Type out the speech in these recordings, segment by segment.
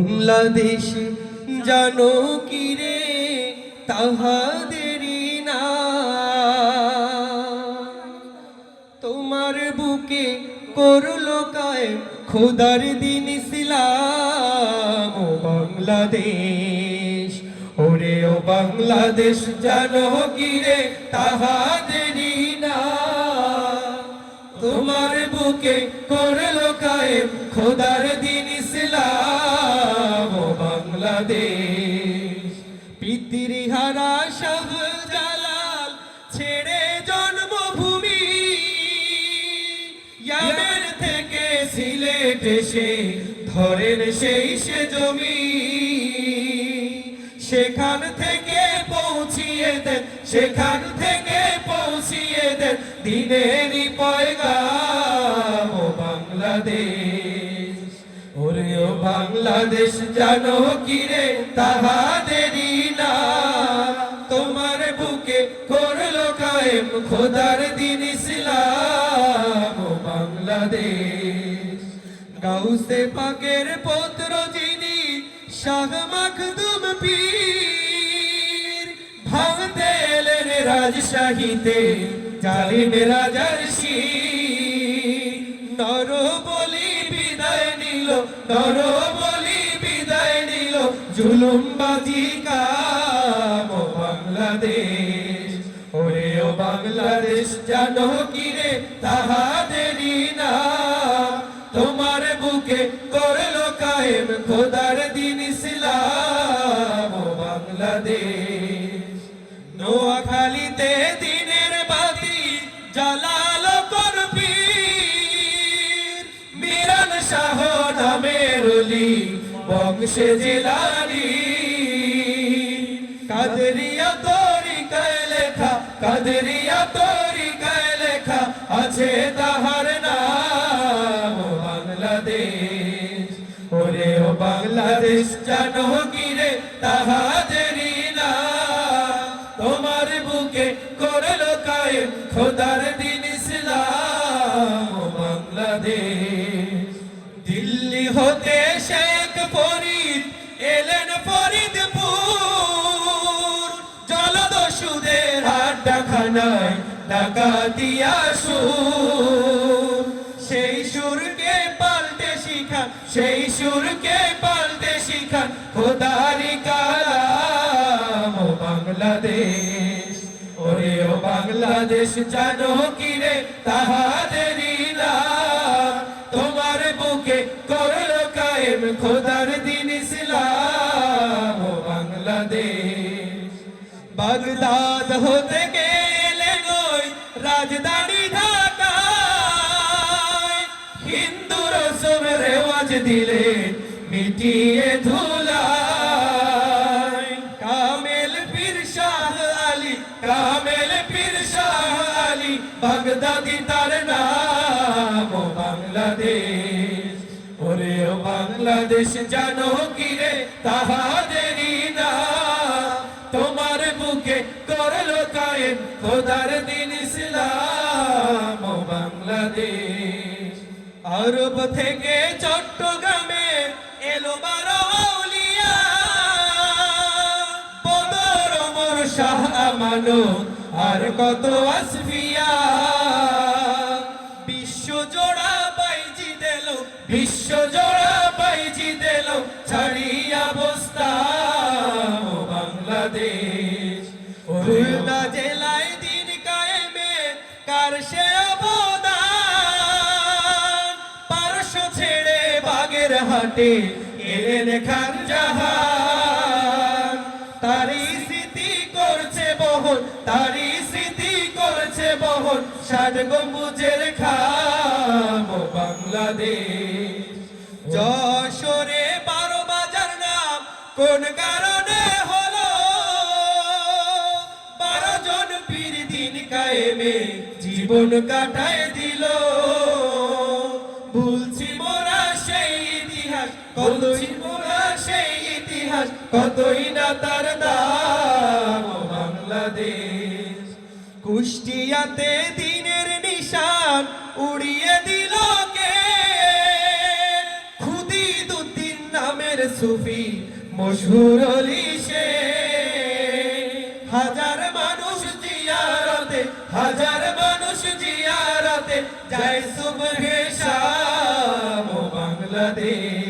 বাংলাদেশ জানো কি রে? তাহাদেরই না। তোমার বুকে করল কায় খোদার দিন ইসলাম। ও বাংলাদেশ, ওরে ও বাংলাদেশ, জানো কি রে? তাহাদেরই না। তোমার বুকে করল কায়েম খোদার দিন বাংলাদেশ। পিতৃহারা শাহ জালাল ছেড়ে জন্মভূমি। থেকে সিলেট এসে ধরেন সেই সে জমি। সেখান থেকে পৌঁছিয়ে দেন, সেখান থেকে পৌঁছিয়ে দেন দিনেরই পয়গাম। বাংলাদেশ জানো কি রে? তাহাদেরই না তোমার বুকে করল কায়েম খোদার দিন ইসলাম। বাংলাদেশ, গাউসে পাকের পত্র যিনি শাহ মাখদুম পীর। ভাঙতে রাজশাহীতে, জালিম রাজার শির। জুলুমবাজি কাম বাংলাদেশ। ওরে ও বাংলাদেশ, জানো কি রে? তাহাদেরই না তোমার বুকে করল কায়েম খোদার দিন ইসলাম ও বাংলাদেশ। নোয়াখালীতে দিনের বাতি জালালো করবীর। মিরান শাহ নামের বংশে জেলারি কাদরিয়া তোরি লেখা আছে তাহার নাম। বাংলাদেশ, ওরে ও বাংলাদেশ, জানো কি রে তাহাদেরই না তোমার বুকে করল কায়ে খোদার দিন আড্ডাখানায় ডাকাতিয়া সুর সেই সুরকে পাল্টে শিখান সেই সুরকে পাল্টে শিখান খোদারি কালাম, ও বাংলাদেশ। ওরে ও বাংলাদেশ, জানো কি রে তাহাদেরই নাম তোমার বুকে করল কায়েম খোদার দিন ইসলাম, ও বাংলাদেশ। বাগদাদ হতে রাজধানী ঢাকায় হিন্দু রসম রেওয়াজ দিলে মিটিয়ে ধুলায়। কামেল পীর শাহ আলী, কামেল পীর শাহ আলী, বাগদাদি তার নাম বাংলাদেশ। ওরে ও বাংলাদেশ, জানো কি রে, তাহাদেরই না তোমার বুকে করল কায়েম, খোদার দিন আরব থেকে চট্টগ্রামে এলো বারো বদর ওমর শাহ আর কত আসফিয়া। বিশ্ব জোড়া বাইজি দিল, বিশ্ব জোড়া বাইজি দিল, ছাড়িয়া বস্তা বাগের হাটে এলেন খান জাহান। তারি স্মৃতি করছে বহন তারি স্মৃতি করছে বহন ষাট গম্বুজের খাম বাংলাদেশ। যশোরে বারো বাজার নাম, কোন কারণে হলো? বারো জন পীর দিন কায়েমে জীবন কাটায় দিল। ভুলছি কতই সেই ইতিহাস, কতই না তার দাম বাংলাদেশ। কুষ্টিয়াতে দিনের নিশান উড়িয়ে দিল কে? খুদি দুদিন নামে নামের সুফি মশহুর সে। হাজার মানুষ জিয়ারতে, হাজার মানুষ জিয়ারতে যায় সুবহে শাম বাংলাদেশ।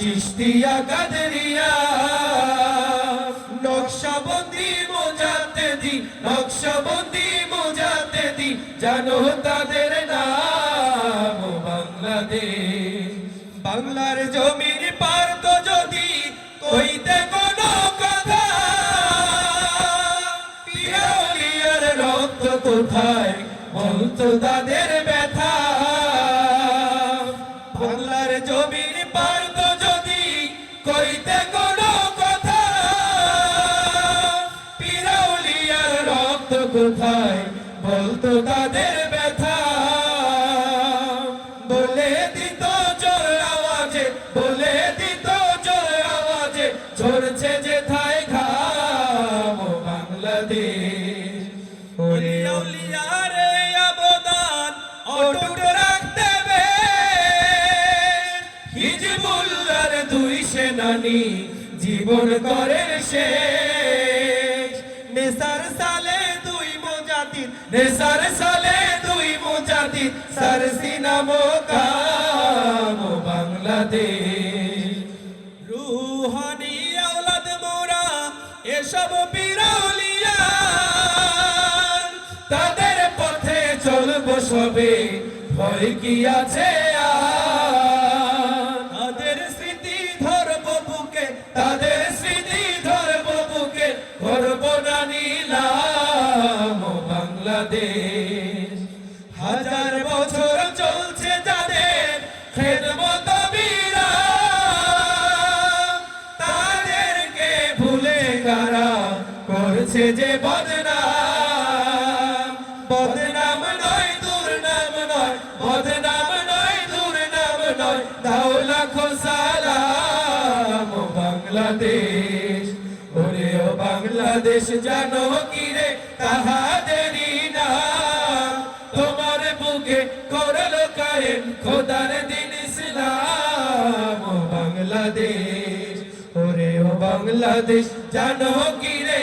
চিস্তিয়া কাদরিয়া নকশবন্দি মোজাতে দি নকশবন্দি মোজাতে দি, জানো তাদের নাম বাংলাদেশ। বাংলার জমির পারত যদি কইতে কোনো কথা পিরাউলিয়ার রক্ত কোথায়? বলতো তাদের ব্যথা। বাংলার যদি কইতে দুই সেনানি জীবন করে শেষ। নেসার সালে দুই মোজাতির নেসার সালে দুই মোজাতির সার সিনামো কাম বাংলাদেশ। রুহানি আওলাদ মোরা এসব বিরাউলিয়া তাদের পথে চলবো সবে, ভয় কি আছে আর? করছে যে বদনাম বদনাম নয়, দুর্নাম নয়, বদনাম নয়, দুর্নাম নয়। দাও লাখো সালাম বাংলাদেশ, ওরে ও বাংলাদেশ, জানো কি রে তোমার বুকে করল কায়েম, খোদার দিন বাংলাদেশ জানো কি রে